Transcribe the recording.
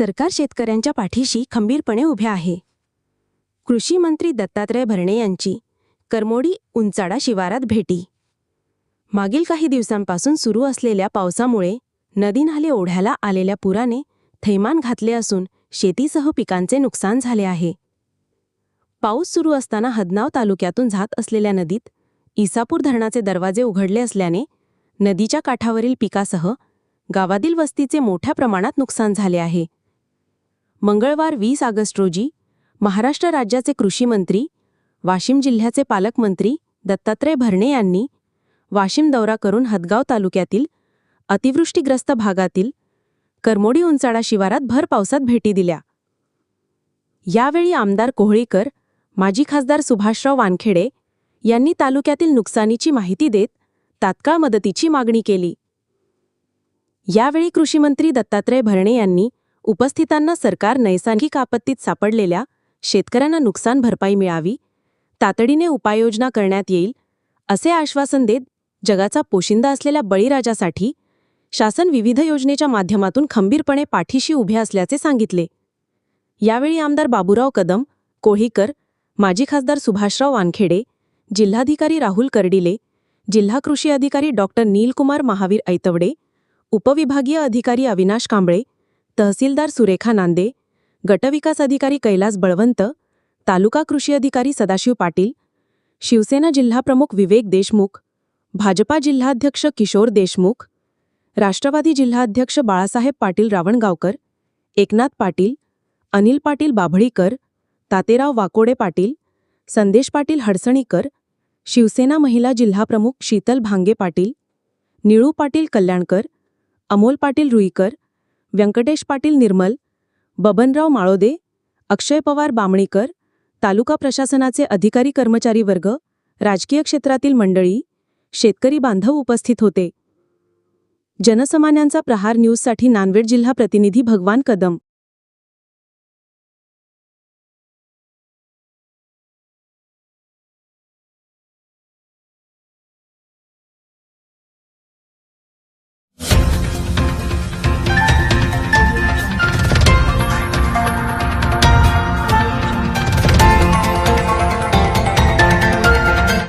सरकार शेतकऱ्यांच्या पाठीशी खंबीरपणे उभे आहे. कृषी मंत्री दत्तात्रय भरणे यांची करमोडी उंचाडा शिवारात भेटी. मागील काही दिवसांपासून सुरू असलेल्या पावसामुळे नदी नाले ओढ्याला आलेल्या पुराने थैमान घातले असून शेतीसह पिकांचे नुकसान झाले आहे. पाऊस सुरू असताना हदनाव तालुक्यातून जात असलेल्या नदीत इसापूर धरणाचे दरवाजे उघडले असल्याने नदीच्या काठावरील पिकासह गावातील वस्तीचे मोठ्या प्रमाणात नुकसान झाले आहे. मंगळवार वीस ऑगस्ट रोजी महाराष्ट्र राज्याचे कृषी मंत्री वाशिम जिल्ह्याचे पालकमंत्री दत्तात्रय भरणे यांनी वाशिम दौरा करून हदगाव तालुक्यातील अतिवृष्टीग्रस्त भागातील करमोडी उंचाडा शिवारात भर पावसात भेटी दिल्या. यावेळी आमदार कोहळीकर माजी खासदार सुभाषराव वानखेडे यांनी तालुक्यातील नुकसानीची माहिती देत तात्काळ मदतीची मागणी केली. यावेळी कृषीमंत्री दत्तात्रय भरणे यांनी उपस्थितांना सरकार नैसर्गिक आपत्तीत सापडलेल्या शेतकऱ्यांना नुकसान भरपाई मिळावी तातडीने उपाययोजना करण्यात येईल असे आश्वासन देत जगाचा पोशिंदा असलेल्या बळीराजासाठी शासन विविध योजनेच्या माध्यमातून खंबीरपणे पाठीशी उभे असल्याचे सांगितले. यावेळी आमदार बाबूराव कदम कोळीकर माजी खासदार सुभाषराव वानखेडे जिल्हाधिकारी राहुल कर्डिले जिल्हा कृषी अधिकारी डॉक्टर नीलकुमार महावीर ऐतवडे उपविभागीय अधिकारी अविनाश कांबळे तहसीलदार सुरेखा नांदे गटविकास अधिकारी कैलास बळवंत तालुका कृषी अधिकारी सदाशिव पाटील शिवसेना जिल्हाप्रमुख विवेक देशमुख भाजपा जिल्हाध्यक्ष किशोर देशमुख राष्ट्रवादी जिल्हाध्यक्ष बाळासाहेब पाटील रावणगावकर एकनाथ पाटील अनिल पाटील बाभळीकर तातेराव वाकोडे पाटील संदेश पाटील हडसणीकर शिवसेना महिला जिल्हाप्रमुख शीतल भांगे पाटील निळू पाटील कल्याणकर अमोल पाटील रुईकर व्यंकटेश पाटील निर्मल बबनराव माळोदे अक्षय पवार बामणीकर तालुका प्रशासनाचे अधिकारी कर्मचारी वर्ग राजकीय क्षेत्रातील मंडळी शेतकरी बांधव उपस्थित होते. जनसामान्यांचा प्रहार न्यूजसाठी नांदेड जिल्हा प्रतिनिधी भगवान कदम.